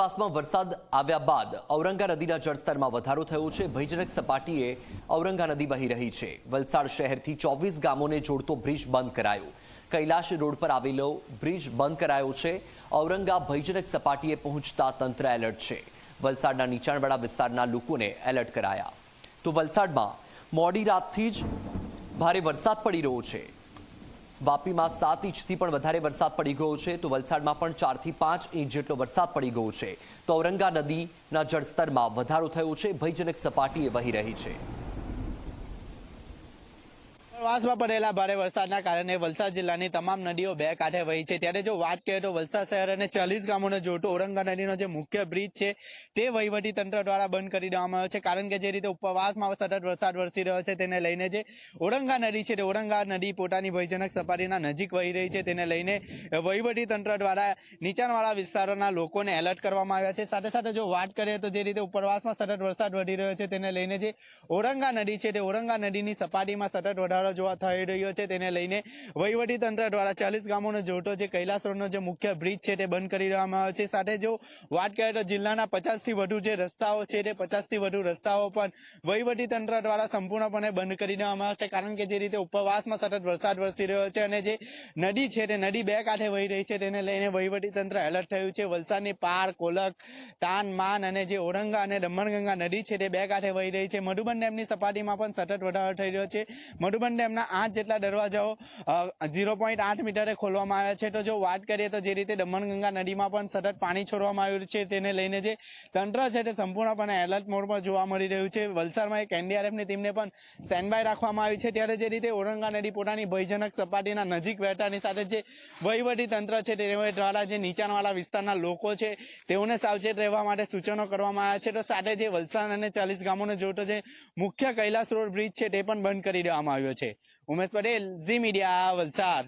ઉપરવાસમાં વરસાદ આવ્યા બાદ ઔરંગા નદીના જળસ્તરમાં વધારો થયો છે. ભયજનક સપાટીએ ઔરંગા નદી વહી રહી છે. વલસાડ શહેરથી ચોવીસ ગામોને જોડતો બ્રિજ બંધ કરાયો. કૈલાશ રોડ પર આવેલો બ્રિજ બંધ કરાયો છે. ઔરંગા ભયજનક સપાટીએ પહોંચતા તંત્ર એલર્ટ છે. વલસાડના નીચાણવાળા વિસ્તારના લોકોને એલર્ટ કરાયા. તો વલસાડમાં મોડી રાતથી જ ભારે વરસાદ પડી રહ્યો છે. વાપીમાં સાત ઇંચથી પણ વધારે વરસાદ પડી ગયો છે તો વલસાડમાં પણ ચારથી પાંચ ઇંચ જેટલો વરસાદ પડી ગયો છે. તો ઔરંગા નદીના જળસ્તરમાં વધારો થયો છે. ભયજનક સપાટીએ વહી રહી છે. ઉપરવાસમાં પડેલા ભારે વરસાદના કારણે વલસાડ જિલ્લાની તમામ નદીઓ બે કાંઠે વહી છે. ત્યારે જો વાત કરીએ તો વલસાડ શહેર અને ચાલીસ ગામોને જોડતો ઓરંગા નદીનો જે મુખ્ય બ્રિજ છે, તે વહીવટી તંત્ર દ્વારા બંધ કરી દેવામાં આવ્યો છે. કારણ કે જે રીતે ઉપરવાસમાં સતત વરસાદ વરસી રહ્યો છે, તેને લઈને જે ઓરંગા નદી છે, તે ઓરંગા નદી પોતાની ભયજનક સપાટીના નજીક વહી રહી છે. તેને લઈને વહીવટી તંત્ર દ્વારા નીચાણવાળા વિસ્તારોના લોકોને એલર્ટ કરવામાં આવ્યા છે. સાથે સાથે જો વાત કરીએ તો જે રીતે ઉપરવાસમાં સતત વરસાદ વધી રહ્યો છે, તેને લઈને જે ઓરંગા નદી છે, તે ઓરંગા નદીની સપાટીમાં સતત વધારો જોવા થઈ રહ્યો છે તેને લઈને તંત્ર દ્વારા ચાલીસ ગામોનો જોટો જે કૈલાસ રોડનો જે મુખ્ય બ્રિજ છે તે બંધ કરી દેવામાં આવ્યો છે. સાથે જો વાત કરીએ તો જિલ્લાના પચાસથી વધુ જે રસ્તાઓ છે તે પચાસથી વધુ રસ્તાઓ પણ તંત્ર દ્વારા સંપૂર્ણપણે બંધ કરી દેવામાં આવ્યો છે. કારણ કે જે રીતે ઉપરવાસમાં સતત વરસાદ વરસી રહ્યો છે અને જે નદી છે તે નદી બે કાંઠે વહી રહી છે તેને લઈને વહીવટી તંત્ર એલર્ટ થયું છે. વલસાડની પાર, કોલક, તાન, માન અને જે ઓરંગા અને દમણગંગા નદી છે તે બે કાંઠે વહી રહી છે. મધુબન ડેમની સપાટીમાં પણ સતત વધારો થઈ રહ્યો છે. મધુબન ડેમના આઠ જેટલા દરવાજાઓ ઝીરો પોઈન્ટ આઠ મીટરે ખોલવામાં આવ્યા છે. તો જો વાત કરીએ તો જે રીતે દમણગંગા નદીમાં પણ સતત પાણી છોડવામાં આવ્યું છે, તેને લઈને જે તંત્ર છે તે સંપૂર્ણપણે એલર્ટ મોડમાં જોવા મળી રહ્યું છે. વલસાડમાં એક એનડીઆરએફની ટીમને પણ સ્ટેન્ડ રાખવામાં આવી છે. ત્યારે જે રીતે ઓરંગા નદી પોતાની ભયજનક સપાટીના નજીક વહેતાની સાથે જે વહીવટી તંત્ર છે તે દ્વારા જે નીચાણવાળા વિસ્તારના લોકો છે તેઓને સાવચેત રહેવા માટે સૂચનો કરવામાં આવ્યા છે. તો સાથે જે વલસાડ અને ચાલીસ ગામોને જોતો જે મુખ્ય કૈલાસ રોડ બ્રિજ છે તે પણ બંધ કરી દેવામાં આવ્યો છે. ઉમેશ પટેલ ઝી મીડિયા વલસાડ